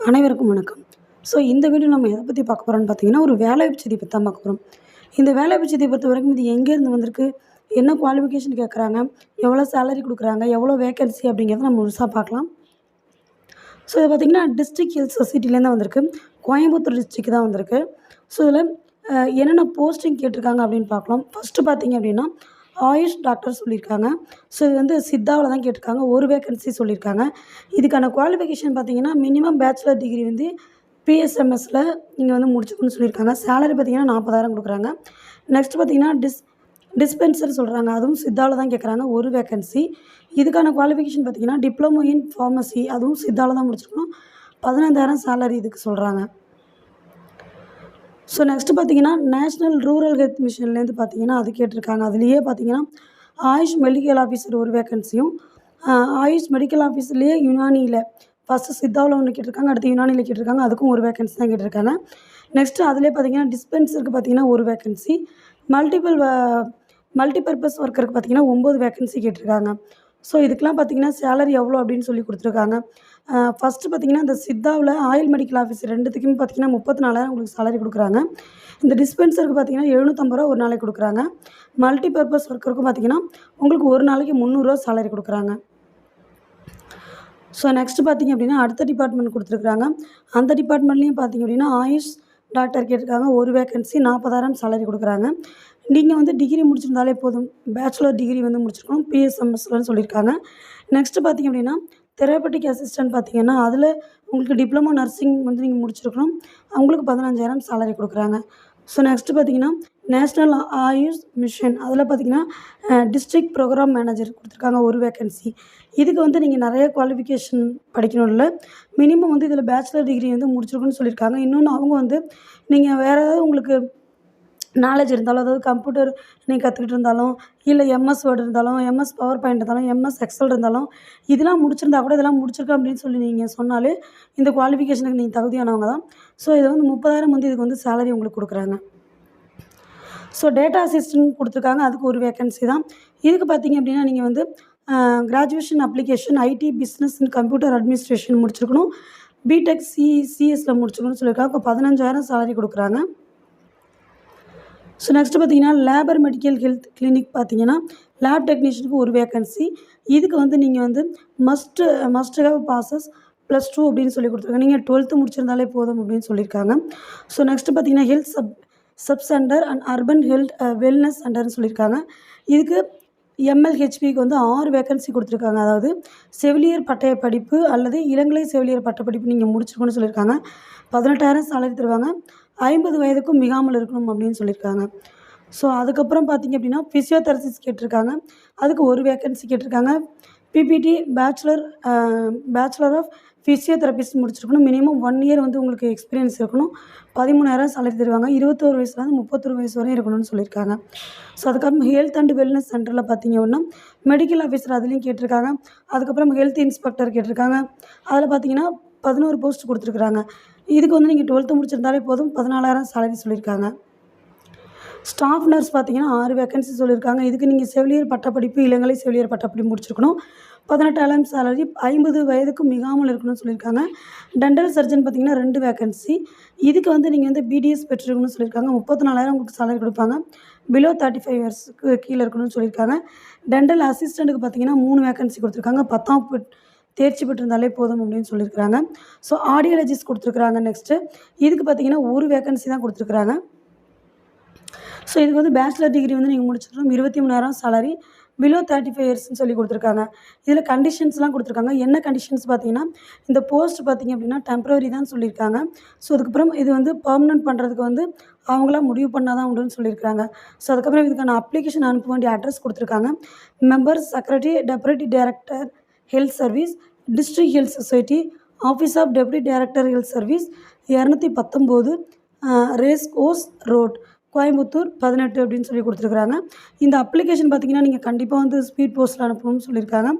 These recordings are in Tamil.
அனைவருக்கும் வணக்கம். ஸோ இந்த வீடியோ நம்ம எதை பற்றி பார்க்க போகிறோம்னு பார்த்தீங்கன்னா ஒரு வேலைவாய்ப்பு செய்தி பற்றி தான் பார்க்க போகிறோம் இந்த வேலைவாய்ப்பு செய்தியை பொறுத்த வரைக்கும் இது எங்கேருந்து வந்திருக்கு? என்ன குவாலிஃபிகேஷன் கேட்குறாங்க எவ்வளோ சேலரி கொடுக்குறாங்க? எவ்வளோ வேகன்சி அப்படிங்கிறத நம்ம முழுசாக பார்க்கலாம். ஸோ இது பார்த்திங்கன்னா டிஸ்ட்ரிக்ட் ஹெல்த் சொசைட்டிலேருந்து வந்திருக்கு. கோயம்புத்தூர் டிஸ்ட்ரிக் தான் வந்திருக்கு. ஸோ இதில் என்னென்ன போஸ்டிங் கேட்டிருக்காங்க அப்படின்னு பார்க்கலாம். ஃபஸ்ட்டு பார்த்தீங்க அப்படின்னா ஆயுஷ் டாக்டர் சொல்லியிருக்காங்க. ஸோ இது வந்து சித்தாவில் தான் கேட்டிருக்காங்க. ஒரு வேகன்சி சொல்லியிருக்காங்க. இதுக்கான குவாலிஃபிகேஷன் பார்த்தீங்கன்னா மினிமம் பேச்சுலர் டிகிரி வந்து பிஎஸ்எம்எஸில் நீங்கள் வந்து முடிச்சுக்கணும்னு சொல்லியிருக்காங்க. சேலரி பார்த்தீங்கன்னா நாற்பதாயிரம் கொடுக்குறாங்க. நெக்ஸ்ட் பார்த்தீங்கன்னா டிஸ் டிஸ்பென்சர் சொல்கிறாங்க அதுவும் சித்தாவில் தான் கேட்குறாங்க. ஒரு வேகன்சி இதுக்கான குவாலிஃபிகேஷன் பார்த்தீங்கன்னா டிப்ளமோ இன் ஃபார்மசி அதுவும் சித்தாவில் தான் முடிச்சிருக்கணும். பதினைந்தாயிரம் சேலரி இதுக்கு சொல்கிறாங்க ஸோ நெக்ஸ்ட்டு பார்த்தீங்கன்னா நேஷ்னல் ரூரல் ஹெல்த் மிஷன்லேருந்து பார்த்தீங்கன்னா அது கேட்டிருக்காங்க. அதுலேயே பார்த்தீங்கன்னா ஆயுஷ் மெடிக்கல் ஆஃபீஸர் ஒரு வேகன்சியும் ஆயுஷ் மெடிக்கல் ஆஃபீஸர்லேயே யுனானியில் ஃபஸ்ட்டு சித்தாவில் ஒன்று கேட்டிருக்காங்க அடுத்து யுனானியில் கேட்டிருக்காங்க அதுக்கும் ஒரு வேகன்சி தான் கேட்டிருக்காங்க. நெக்ஸ்ட்டு அதிலே பார்த்தீங்கன்னா டிஸ்பென்சருக்கு பார்த்தீங்கன்னா ஒரு வேகன்சி மல்டிபிள் மல்டிபர்பஸ் ஒர்க்கருக்கு பார்த்தீங்கன்னா ஒம்பது வேகன்சி கேட்டிருக்காங்க. ஸோ இதுக்கெலாம் பார்த்தீங்கன்னா சேலரி எவ்வளோ அப்படின்னு சொல்லி கொடுத்துருக்காங்க. ஃபஸ்ட்டு பார்த்தீங்கன்னா இந்த சித்தாவில் ஆயில் மெடிக்கல் ஆஃபீஸ் ரெண்டுத்துக்குமே பார்த்தீங்கன்னா முப்பத்தி நாலாயிரம் உங்களுக்கு சேலரி கொடுக்குறாங்க. இந்த டிஸ்பென்சருக்கு பார்த்தீங்கன்னா எழுநூற்றம்பது ரூபா ஒரு நாளைக்கு கொடுக்குறாங்க. மல்டிபர்பஸ் ஒர்க்கருக்கும் பார்த்தீங்கன்னா உங்களுக்கு ஒரு நாளைக்கு முந்நூறுரூவா சேலரி கொடுக்குறாங்க. ஸோ நெக்ஸ்ட்டு பார்த்திங்க அப்படின்னா அடுத்த டிபார்ட்மெண்ட் கொடுத்துருக்குறாங்க. அந்த டிபார்ட்மெண்ட்லேயும் பார்த்திங்க அப்படின்னா ஆயுஷ் டாக்டர் கேட்டிருக்காங்க ஒரு வேகன்சி நாற்பதாயிரம் சேலரி கொடுக்குறாங்க. நீங்கள் வந்து டிகிரி முடிச்சிருந்தாலே போதும். பேச்சுலர் டிகிரி வந்து முடிச்சிருக்கணும். பிஎஸ்எம்எஸ்லன்னு சொல்லியிருக்காங்க. நெக்ஸ்ட்டு பார்த்தீங்க அப்படின்னா தெரப்பட்டிக் அசிஸ்டன்ட் பார்த்திங்கன்னா அதில் உங்களுக்கு டிப்ளமோ நர்சிங் வந்து நீங்கள் முடிச்சிருக்கணும். அவங்களுக்கு பதினஞ்சாயிரம் சேலரி கொடுக்குறாங்க. ஸோ நெக்ஸ்ட்டு பார்த்தீங்கன்னா நேஷ்னல் ஆயுஷ் மிஷன் அதில் பார்த்தீங்கன்னா டிஸ்ட்ரிக்ட் ப்ரோக்ராம் மேனேஜர் கொடுத்துருக்காங்க ஒரு வேகன்சி இதுக்கு வந்து நீங்கள் நிறைய குவாலிஃபிகேஷன் படிக்கணும்ல. மினிமம் வந்து இதில் பேச்சுலர் டிகிரி வந்து முடிச்சிருக்குன்னு சொல்லியிருக்காங்க இன்னொன்று அவங்க வந்து நீங்கள் வேறு ஏதாவது உங்களுக்கு நாலேஜ் இருந்தாலும் அதாவது கம்ப்யூட்டர் நீங்கள் கற்றுக்கிட்டு இருந்தாலும் இல்லை எம்எஸ் வேர்டு இருந்தாலும் எம்எஸ் பவர் பாயிண்ட் இருந்தாலும் எம்எஸ் எக்ஸல் இருந்தாலும் இதெல்லாம் முடிச்சிருந்தா கூட இதெல்லாம் முடிச்சிருக்கேன் அப்படின்னு சொல்லி நீங்கள் சொன்னாலே இந்த குவாலிஃபிகேஷனுக்கு நீங்கள் தகுதியானவங்க தான். ஸோ இது வந்து முப்பதாயிரம் வந்து இதுக்கு வந்து சேலரி உங்களுக்கு கொடுக்குறாங்க. ஸோ டேட்டா அசிஸ்டன்ட் கொடுத்துருக்காங்க. அதுக்கு ஒரு வேகன்சி தான். இதுக்கு பார்த்தீங்க அப்படின்னா நீங்கள் வந்து graduation application IT business and computer administration முடிச்சிருக்கணும். பிடெக் சி சிஎஸில் முடிச்சுக்கணும்னு சொல்லியிருக்காங்க. இப்போ பதினஞ்சாயிரம் சேலரி கொடுக்குறாங்க. ஸோ நெக்ஸ்ட்டு பார்த்தீங்கன்னா லேபர் மெடிக்கல் ஹெல்த் கிளினிக் பார்த்தீங்கன்னா லேப் டெக்னீஷியனுக்கு ஒரு வேக்கன்சி இதுக்கு வந்து நீங்கள் வந்து must must have passes plus two அப்படின்னு சொல்லி கொடுத்துருக்காங்க. நீங்கள் டுவெல்த்து முடிச்சிருந்தாலே போதும் அப்படின்னு சொல்லியிருக்காங்க. ஸோ நெக்ஸ்ட்டு பார்த்தீங்கன்னா health sub sub centre and urban health wellness சென்டர்னு சொல்லியிருக்காங்க. இதுக்கு எம்எல்ஹெச்பிக்கு வந்து ஆறு வேக்கன்சி கொடுத்துருக்காங்க. அதாவது செவிலியர் பட்டய படிப்பு அல்லது இளங்கலை செவிலியர் பட்டப்படிப்பு நீங்கள் முடிச்சிருக்கணும்னு சொல்லியிருக்காங்க. பதினெட்டாயிரம் சேலரி தருவாங்க. ஐம்பது வயதுக்கும் மிகாமல் இருக்கணும் அப்படின்னு சொல்லியிருக்காங்க. ஸோ அதுக்கப்புறம் பார்த்தீங்க அப்படின்னா ஃபிசியோதெரசிஸ் கேட்டிருக்காங்க. அதுக்கு ஒரு வேக்கன்சி கேட்டிருக்காங்க. BPT bachelor bachelor of physiotherapist முடிச்சிருக்கணும். மினிமம் ஒன் இயர் வந்து உங்களுக்கு எக்ஸ்பீரியன்ஸ் இருக்கணும். பதிமூணாயிரம் சேலரி தருவாங்க. இருபத்தோரு வயசுலேருந்து முப்பத்தொரு வயசு வரையும் இருக்கணும்னு சொல்லியிருக்காங்க. ஸோ அதுக்கப்புறம் ஹெல்த் அண்ட் வெல்னஸ் சென்டரில் பார்த்தீங்க அப்படின்னா மெடிக்கல் ஆஃபீஸர் அதுலேயும் கேட்டிருக்காங்க. அதுக்கப்புறம் ஹெல்த் இன்ஸ்பெக்டர் கேட்டிருக்காங்க. அதில் பார்த்தீங்கன்னா பதினோரு போஸ்ட் கொடுத்துருக்குறாங்க. இதுக்கு வந்து நீங்கள் டுவெல்த்து முடிச்சிருந்தாலே போதும். பதினாலாயிரம் சேலரி சொல்லியிருக்காங்க. ஸ்டாஃப் நர்ஸ் பார்த்தீங்கன்னா ஆறு வேகன்சி சொல்லியிருக்காங்க. இதுக்கு நீங்கள் செவிலியர் பட்டப்படிப்பு இளங்கலை செவிலியர் பட்டப்படிப்பு முடிச்சிருக்கணும். பதினெட்டாயிரம் சேலரி ஐம்பது வயதுக்கு மிகாமல் இருக்கணும்னு சொல்லியிருக்காங்க. டென்டல் சர்ஜன் பார்த்தீங்கன்னா ரெண்டு வேகன்சி இதுக்கு வந்து நீங்கள் வந்து பிடிஎஸ் பெற்றிருக்கணும்னு சொல்லியிருக்காங்க. முப்பத்தி நாலாயிரம் உங்களுக்கு சேலரி கொடுப்பாங்க. பிலோ தேர்ட்டி ஃபைவ் இயர்ஸ்க்கு கீழே இருக்கணும்னு சொல்லியிருக்காங்க. டென்டல் அசிஸ்டண்ட்டுக்கு பார்த்தீங்கன்னா மூணு வேகன்சி கொடுத்துருக்காங்க. பத்தாம் தேர்ச்சி பெற்றிருந்தாலே போதும் அப்படின்னு சொல்லியிருக்கிறாங்க. ஸோ ஆடியாலஜிஸ்ட் கொடுத்துருக்குறாங்க நெக்ஸ்ட்டு இதுக்கு பார்த்தீங்கன்னா ஒரு வேகன்சி தான் கொடுத்துருக்குறாங்க. ஸோ இதுக்கு வந்து பேச்சுலர் டிகிரி வந்து நீங்கள் முடிச்சிடணும். இருபத்தி மூணாயிரம் சேலரி பிலோ தேர்ட்டி ஃபைவ் இயர்ஸ்னு சொல்லி கொடுத்துருக்காங்க. இதில் கண்டிஷன்ஸ்லாம் கொடுத்துருக்காங்க. என்ன கண்டிஷன்ஸ் பார்த்தீங்கன்னா இந்த போஸ்ட் பார்த்தீங்க அப்படின்னா டெம்பரவரி தான் சொல்லியிருக்காங்க. ஸோ அதுக்கப்புறம் இது வந்து பர்மனெண்ட் பண்ணுறதுக்கு வந்து அவங்களாம் முடிவு பண்ணால் தான் உண்டுன்னு சொல்லியிருக்காங்க ஸோ அதுக்கப்புறம் இதுக்கான அப்ளிகேஷன் அனுப்ப வேண்டிய அட்ரஸ் கொடுத்துருக்காங்க. Member secretary deputy director health service district health society office of deputy director health service இரநூத்தி பத்தொம்போது ரேஸ் கோஸ் ரோட் கோயம்புத்தூர் பதினெட்டு அப்படின்னு சொல்லி கொடுத்துருக்குறாங்க. இந்த அப்ளிகேஷன் பார்த்தீங்கன்னா நீங்கள் கண்டிப்பாக வந்து ஸ்பீட் போஸ்ட்டில் அனுப்பணும்னு சொல்லியிருக்காங்க.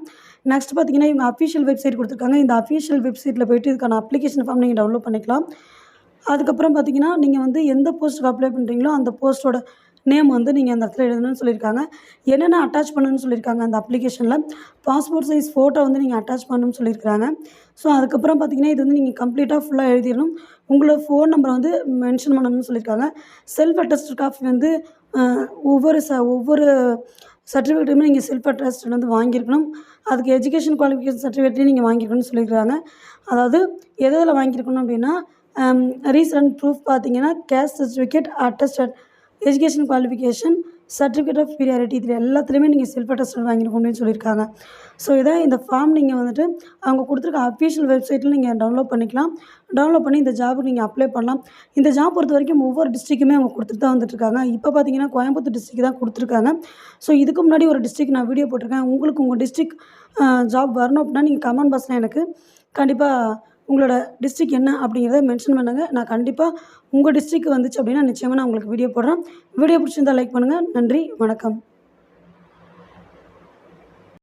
நெக்ஸ்ட் பார்த்தீங்கன்னா இவங்க அஃபிஷியல் வெப்சைட் கொடுத்துருக்காங்க. இந்த அஃபிஷியல் வெப்சைட்டில் போய்ட்டு இதுக்கான அப்ளிகேஷன் ஃபார்ம் நீங்கள் டவுன்லோட் பண்ணிக்கலாம். அதுக்கப்புறம் பார்த்தீங்கன்னா நீங்கள் வந்து எந்த போஸ்ட்டுக்கு அப்ளை பண்ணுறீங்களோ அந்த போஸ்ட்டோட நேம் வந்து நீங்கள் அந்த இடத்துல எழுதணும்னு சொல்லியிருக்காங்க. என்னென்ன அட்டாச் பண்ணணும்னு சொல்லியிருக்காங்க அந்த அப்ளிகேஷனில் பாஸ்போர்ட் சைஸ் ஃபோட்டோ வந்து நீங்கள் அட்டாச் பண்ணணும்னு சொல்லியிருக்காங்க ஸோ அதுக்கப்புறம் பார்த்தீங்கன்னா இது வந்து நீங்கள் கம்ப்ளீட்டாக ஃபுல்லாக எழுதிடணும். உங்களோட ஃபோன் நம்பரை வந்து மென்ஷன் பண்ணணும்னு சொல்லியிருக்காங்க. செல்ஃப் அட்டஸ்ட் காப்பி வந்து ஒவ்வொரு ச ஒவ்வொரு சர்டிஃபிகேட்டுமே நீங்கள் செல்ஃப் அட்ரஸ்ட் வந்து வாங்கியிருக்கணும். அதுக்கு எஜுகேஷன் குவாலிஃபிகேஷன் சர்டிஃபிகேட்லேயும் நீங்கள் வாங்கியிருக்கணும்னு சொல்லியிருக்காங்க அதாவது எதில் வாங்கியிருக்கணும் அப்படின்னா ரீசன்ட் ப்ரூஃப் பார்த்தீங்கன்னா caste certificate attested education qualification certificate of priority இதில் எல்லாத்துலேயுமே நீங்கள் செல்ஃப் அட்டஸ்டட் வாங்கியிருக்கணும்னு சொல்லியிருக்காங்க. ஸோ இதான் இந்த ஃபார்ம் நீங்கள் வந்துட்டு அவங்க கொடுத்துருக்க அஃபீஷியல் வெப்சைட்டில் நீங்கள் டவுன்லோட் பண்ணிக்கலாம். டவுன்லோட் பண்ணி இந்த ஜாபுக்கு நீங்கள் அப்ளை பண்ணலாம். இந்த ஜாப் பொறுத்த வரைக்கும் ஒவ்வொரு டிஸ்ட்ரிக்குமே அவங்க கொடுத்துட்டு தான் வந்துட்டுருக்காங்க. இப்போ பார்த்தீங்கன்னா கோயம்புத்தூர் டிஸ்ட்ரிக் தான் கொடுத்துருக்காங்க. ஸோ இதுக்கு முன்னாடி ஒரு டிஸ்ட்ரிக் நான் வீடியோ போட்டிருக்கேன். உங்களுக்கு உங்கள் டிஸ்ட்ரிக் ஜாப் வரணும் அப்படின்னா நீங்கள் கமெண்ட் பாக்ஸில் எனக்கு கண்டிப்பாக உங்களோட டிஸ்ட்ரிக் என்ன அப்படிங்கிறத மென்ஷன் பண்ணுங்கள் நான் கண்டிப்பாக உங்கள் டிஸ்ட்ரிக் வந்துச்சு அப்படின்னா நிச்சயமாக நான் உங்களுக்கு வீடியோ போடுறேன். வீடியோ பிடிச்சிருந்தா லைக் பண்ணுங்கள் நன்றி. வணக்கம்.